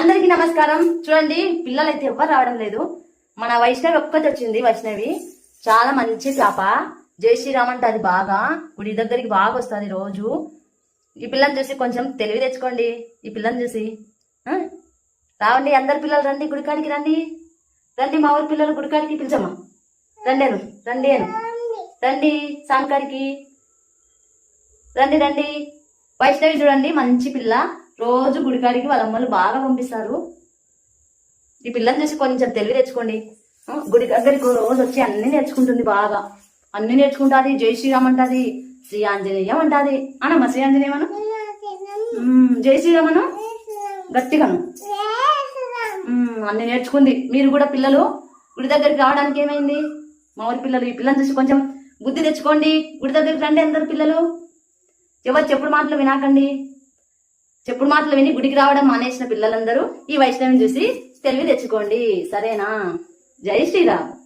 అందరికి నమస్కారం. చూడండి పిల్లలు అయితే ఎవ్వరు రావడం లేదు. మన వైష్ణవి ఒక్కటి వచ్చింది వైష్ణవి. చాలా మంచి పాప. జై శ్రీరామ్ అంటే అది బాగా. గుడి దగ్గరికి బాగా వస్తుంది రోజు. ఈ పిల్లని చూసి కొంచెం తెలివి తెచ్చుకోండి. ఈ పిల్లని చూసి. రావండి అందరు పిల్లలు రండి గుడికాడికి రండి. రండి మా ఊరి పిల్లలు గుడికాడికి పిలిచమ్మా. రండి అను రండి అను. రండి సాంకాడికి. రండి రండి. వైష్ణవి చూడండి మంచి పిల్ల. రోజు గుడికాడికి వాళ్ళ అమ్మలు బాగా పంపిస్తారు. ఈ పిల్లని చూసి కొంచెం తెలివి తెచ్చుకోండి. గుడి దగ్గరికి రోజు వచ్చి అన్ని నేర్చుకుంటుంది బాగా. అన్ని నేర్చుకుంటాది జై శ్రీరామ్ అంటాది శ్రీ ఆంజనేయం అంటది. అనమ్మా శ్రీ ఆంజనేయమను జై శ్రీరామను గట్టిగాను అన్ని నేర్చుకుంది. మీరు కూడా పిల్లలు గుడి దగ్గరికి రావడానికి ఏమైంది? మా ఊరి పిల్లలు ఈ పిల్లని చూసి కొంచెం బుద్ధి తెచ్చుకోండి. గుడి దగ్గరికి రండి అందరు పిల్లలు. ఎవరు చెప్పుడు మాటలు వినాకండి. చెప్పుడు మాటలు విని గుడికి రావడం మానేసిన పిల్లలందరూ ఈ వైష్ణవిని చూసి తెలివి తెచ్చుకోండి. సరేనా? జై శ్రీరామ్.